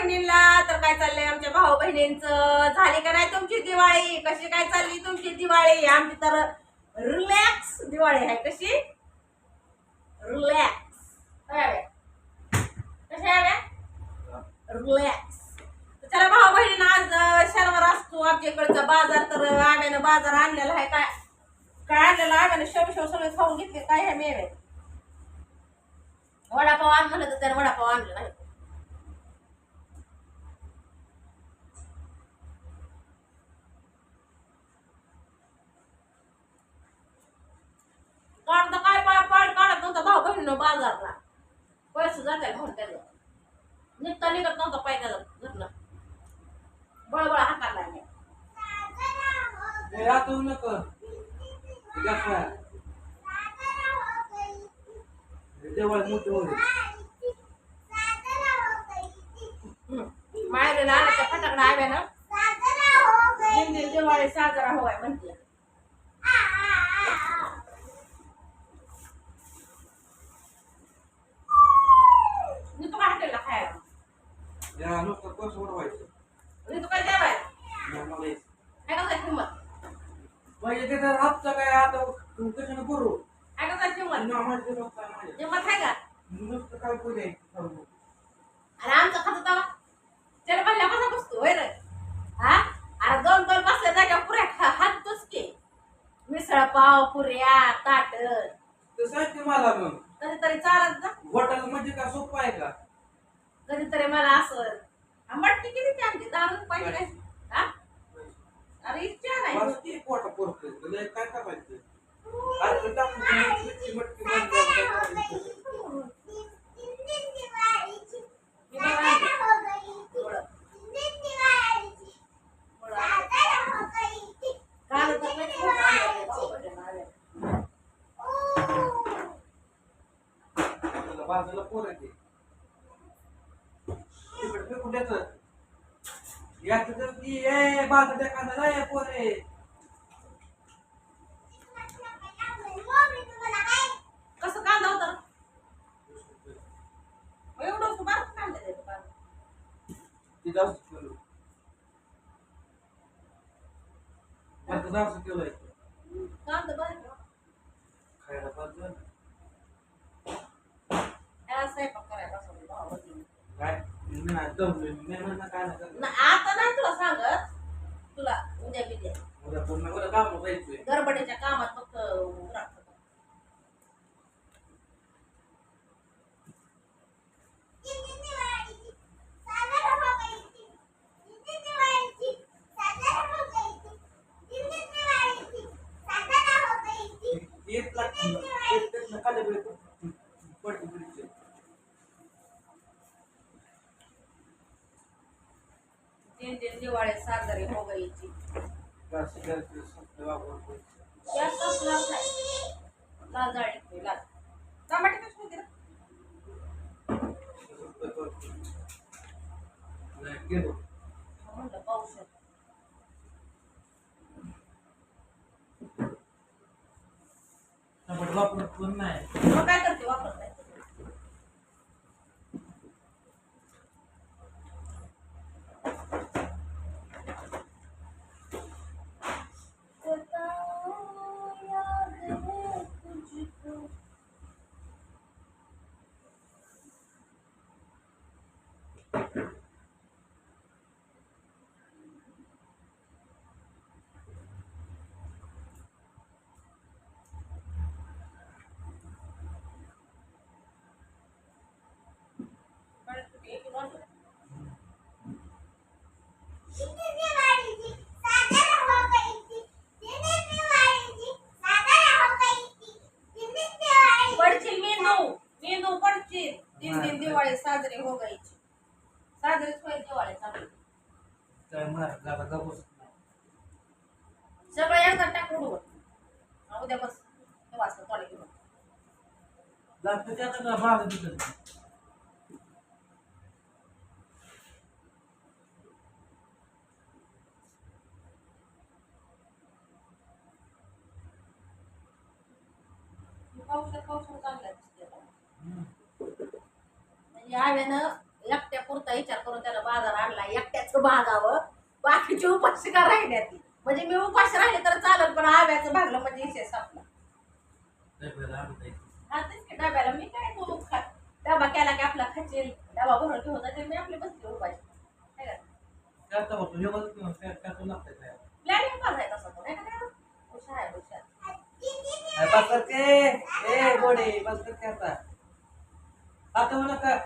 बहिणींना तर काय चाललंय आमच्या भाऊ बहिणींचं? झाली का नाही तुमची दिवाळी? कशी काय चालली तुमची दिवाळी? आमची तर रिलॅक्स दिवाळी आहे. कशी? रिलॅक्स कशी आहे? रिलॅक्स चला भाऊ बहिणींना आज शनिवार असतो. आमच्या इकडचा बाजार तर आम्यानं बाजार आणलेला आहे. काय? काय आणलेला? आम्यानं शेव शेव सगळे खाऊन घेतले. काय ह्या मेवे? वडापाव आणलं तर त्याने वडापाव आणलेला आहे काढता काय पाय पाय काढत नव्हता. भाऊ बहिणीनं बाजारला. पैसे जाते म्हणून त्याचं निघता निघत नव्हता पाय त्याचा घरनं. बळबळ हाताला लागले हे राहतो नको देवळ मोठे आलं त्या फटाकडा आव्या ना दिवाळी साजरा होय म्हणते मी तुला हॉटेलला खायला तू काय जेवायला मला येत. काय कसं किंमत? म्हणजे ते तर काय आता कशानं करू काय कसं किंमत? माझ्या किंमत आहे का? नुसतं काय पुढे अरे आमचं खात होता त्याला म्हणल्या कसा बसतो होय रे? हा? अरे दोन दोन बसल्या जागा पुऱ्या खा- हाततोच की मिसळ पाव पुऱ्या ताट. ते सांग की मला मग. कधीतरी चालत जा. हॉटेल म्हणजे काय सोपं आहे का? कधीतरी मला असं आंबट किती ते आमची दहा रुपये काय? हा? अरे इच्छा नाही. ती पोटा पुरतोय तुला काय करायचं अरे ते टाकून तुम्ही मिरची मटकी बंद करा, काय करायचं? मी नाही आणली. थोडं. थोडं आणलं. काल तर लई खूप आणलं भाऊ बहिणीनं आल्या. त्याला बाजूला पोर येते द्यायचं याचं तर ती ए बाजूला एखादा नाही पोरे. कसं कांदा होता? एवढं बारक कांदा कांदा ती जाऊ किलो. आता जाऊ किलो आहे कांदा बारीक खायला पाहिजे ना. त्याला स्वयंपाक करायला बसवलं भाऊ बहिणीनं. काय मी नाही जमलो मी काय नाही. ना- आता नाही तुला सांगत तुला उद्या बिद्या उद्या पूर्ण उद्या काम जायचंय गडबडीच्या कामात फक्त उरकत. एक लाख एक लाख भेटतो पडते पडते दिन दिवाळी साजरी हो गईची जास्त जास्त नाही टमाटे होते म्हणलं पाऊस आहे. वापरत पण नाही मग काय करते वापरत नाही पडशील मेंदू मेंदू पडशील तीन दिन दिवाळी साजरी हो गईची साजरीच होईल दिवाळी साजरी. काय मार जागा का बसत नाही सगळं एकदा टाक उडवत उद्या बस. वाजता तोडे घेऊन. लागतं ते आता का मागं नाही. पाऊस पाऊस चांगला दिसते ना. हम्म. म्हणजे आव्यानं एकट्या पुरता त्याला बाजार आणला एकट्याच भागावं बाकीची उपाशी का राहिल्या ती म्हणजे मी उपाशी राहिले तर चालत पण आव्याचं भागलं म्हणजे विषय संपला. हा तेच की डब्याला मी काय तू खा डबा केला की आपला खाचेल डबा भरून घेऊन जाते मी आपली बसली उपाशी हे. प्लॅनिंग करायचा तसा तो नाही का काय? हुशार आहे हुशार बस. ए, गोडे, बस आता. आता म्हणा का?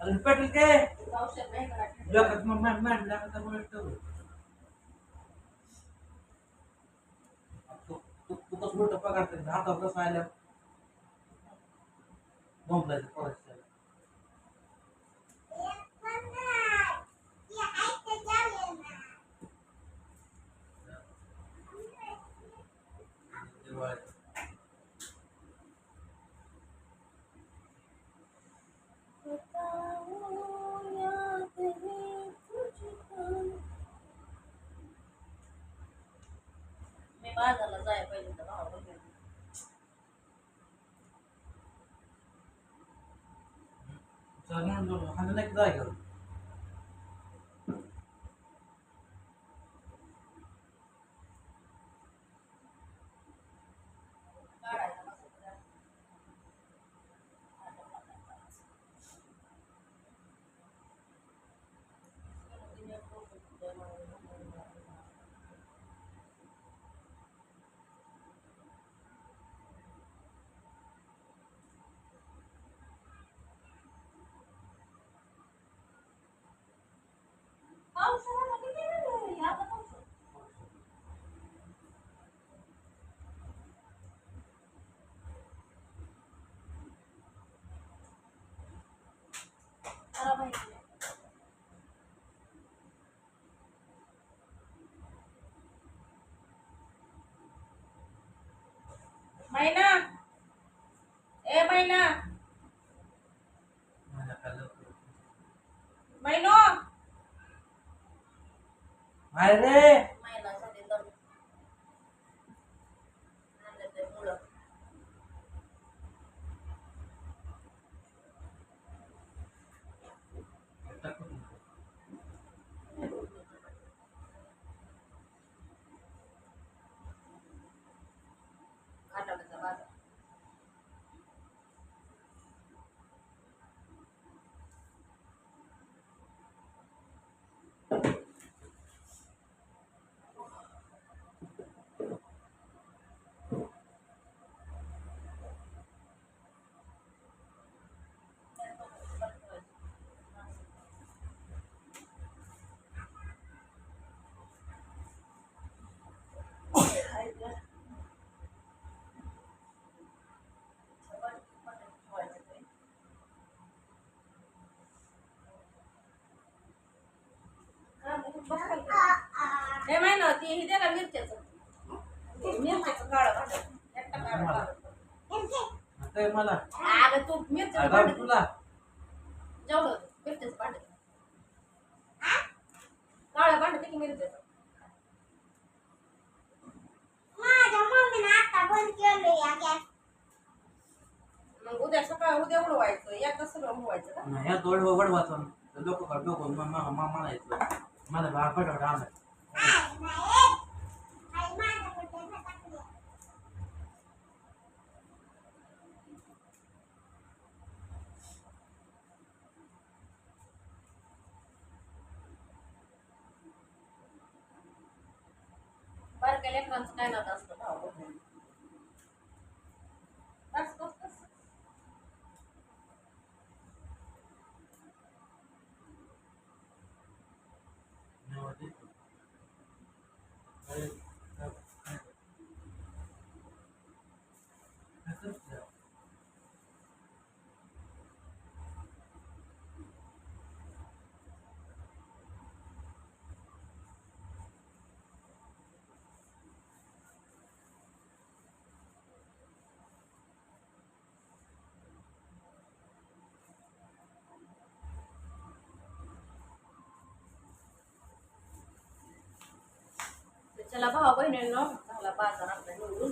पेटल के मग मान- मान लागत. तू- कसं मोठं पगार हातावर कसं आलं बोंबलायचं पोराचं. दिवाळी. मी बाजारला जाय पाहिजे तर भावाला घेऊन चल नाही जाय घेऊन मैना। ए मैना। मला खाल्लं. Salvador हे महिना ती ही दे ना मिरच्याचं काळं हे मला. अगं तू मिरच्याचं तुला. जेवढं होतं, मिरच्याचं काळं की मिरच्याचं? या मग उद्या सकाळ उद्या उडवायचं एकदा सगळं उडवायचं का? ह्या दोड वड वाचून. डोकं डोकं मा- मा- मा- म्हणायचं मला बा फटाफट आलं काय नातं असतं Sa labaw ako yun, no? Sa labas, sarap na yun.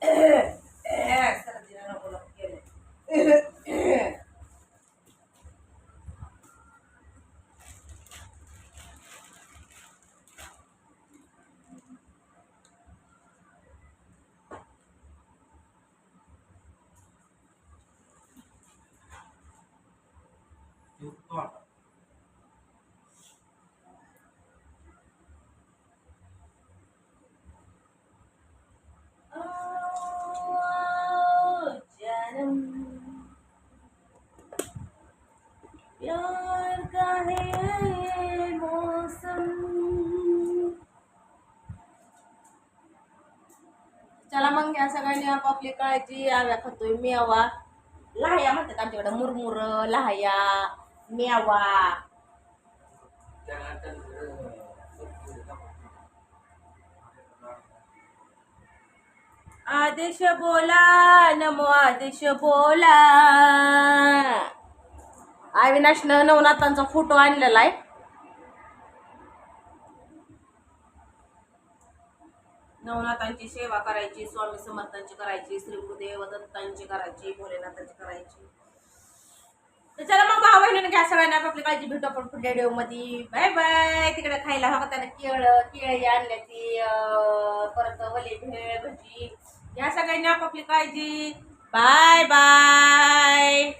Eh, sarap yun. Thank you. आपली काळजी आव्या खातोय मेवा. लहाया म्हणतात आमच्याकडे मुरमुर लहाया मेवा. आदेश बोला नमो आदेश बोला. अविनाशनं नवनाथांचा फोटो आणलेला आहे. नवनाथांची सेवा करायची स्वामी समर्थांची करायची श्री गुरुदेव दत्तांची करायची भोलेनाथांची करायची. तर चला मग भाऊ बहिणीने घ्या सगळ्यांना आपली काळजी भेटू आपण पुढल्या व्हिडिओमध्ये बाय बाय. तिकडे खायला हवं त्यानं केळ केळी आणल्या ती परत वले भेळ भजी. या सगळ्यांनी आपापली काळजी. Bye bye.